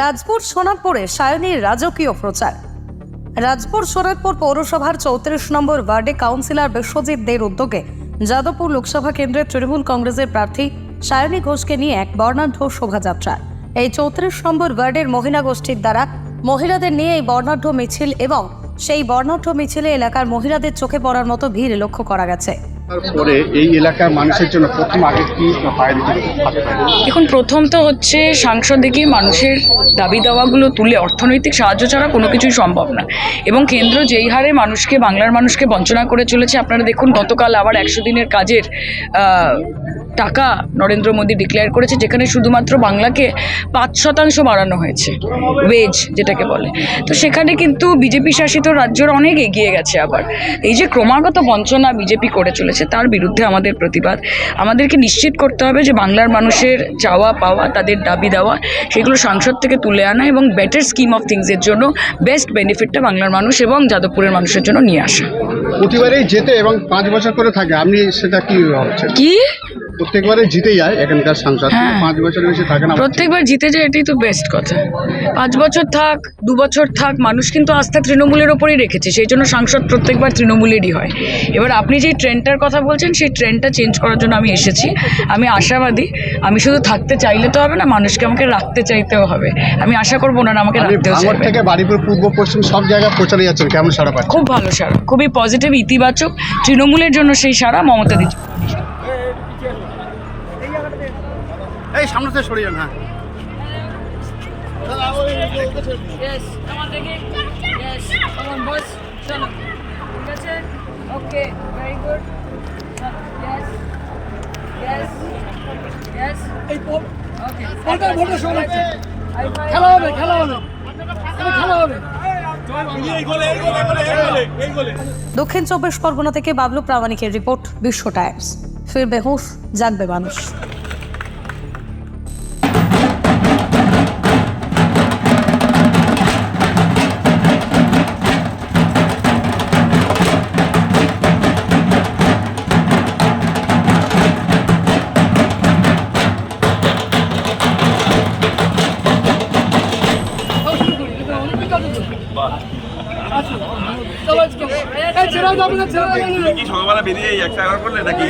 রাজপুর সোনারপুরে সায়নীর রাজকীয় প্রচার। রাজপুর সোনারপুর পৌরসভার চৌত্রিশ নম্বর ওয়ার্ডে কাউন্সিলর বিশ্বজিৎ দের উদ্যোগে যাদবপুর লোকসভা কেন্দ্রের তৃণমূল কংগ্রেসের প্রার্থী সায়নী ঘোষকে নিয়ে এক বর্ণাঢ্য শোভাযাত্রা। এই চৌত্রিশ নম্বর ওয়ার্ডের মহিলা গোষ্ঠীর দ্বারা মহিলাদের নিয়ে এই বর্ণাঢ্য মিছিল এবং সেই বর্ণাঢ্য মিছিলে এলাকার মহিলাদের চোখে পড়ার মতো ভিড় লক্ষ্য করা গেছে। তারপরে এই এলাকার মানুষের জন্য প্রথম আগে কি দেখুন, প্রথম তো হচ্ছে সাংসদিকই মানুষের দাবি দাওয়াগুলো তুলে অর্থনৈতিক সাহায্য ছাড়া কোনো কিছুই সম্ভব না। এবং কেন্দ্র যেই হারে মানুষকে, বাংলার মানুষকে বঞ্চনা করে চলেছে, আপনারা দেখুন, গতকাল আবার একশো দিনের কাজের টাকা নরেন্দ্র মোদী ডিক্লেয়ার করেছে যেখানে শুধুমাত্র বাংলাকে পাঁচ শতাংশ বাড়ানো হয়েছে ওয়েজ যেটাকে বলে। তো সেখানে কিন্তু বিজেপি শাসিত রাজ্যর অনেক এগিয়ে গেছে আবার। এই যে ক্রমাগত বঞ্চনা বিজেপি করে চলেছে তার বিরুদ্ধে আমাদের প্রতিবাদ। আমাদেরকে নিশ্চিত করতে হবে যে বাংলার মানুষের চাওয়া পাওয়া তাদের দাবি দেওয়া সেগুলো সংসদ থেকে তুলে আনা এবং বেটার স্কিম অফ থিংসের জন্য বেস্ট বেনিফিটটা বাংলার মানুষ এবং যাদবপুরের মানুষের জন্য নিয়ে আসা। প্রতিবারেই যেতে এবং পাঁচ বছর করে থাকে আপনি সেটা কি কি? প্রত্যেকবারে জিতে যায় এখানকার সাংসদ। হ্যাঁ। পাঁচ বছর বেশি থাকে না প্রত্যেকবার জিতে যায় এটাই তো বেস্ট কথা। পাঁচ বছর থাক দু বছর থাক মানুষ কিন্তু আস্থা তৃণমূলের ওপরেই রেখেছে সেই জন্য সাংসদ প্রত্যেকবার তৃণমূলেরই হয়। এবার আপনি যেই ট্রেন্ডটার কথা বলছেন সেই ট্রেন্ডটা চেঞ্জ করার জন্য আমি এসেছি। আমি আশাবাদী। আমি শুধু থাকতে চাইলে তো হবে না মানুষকে আমাকে রাখতে চাইতেও হবে। আমি আশা করব না আমাকে রাখতেও চাইবে। থেকে বাড়িপুর পূর্ব পশ্চিম সব জায়গায় প্রচারে যাচ্ছেন কেমন সারা খুব ভালো সারা। খুবই পজিটিভ ইতিবাচক তৃণমূলের জন্য সেই সারা মমতা দিচ্ছে এই সামনে থেকে সরে যান হ্যাঁ। Yes, come on, take it. Yes, come on, boss. চলো ঠিক আছে? Okay very good yes yes yes এই বল ওকে বলটা বলটা শোনা খেলা হবে খেলা হবে। খেলা হবে। দক্ষিণ চব্বিশ পরগনা থেকে বাবলু প্রামাণিকের রিপোর্ট বিশ্ব টাইমস। ফিরবে হুঁশ জাগবে মানুষ। কি সকালবেলা বেরিয়ে একটা করলে নাকি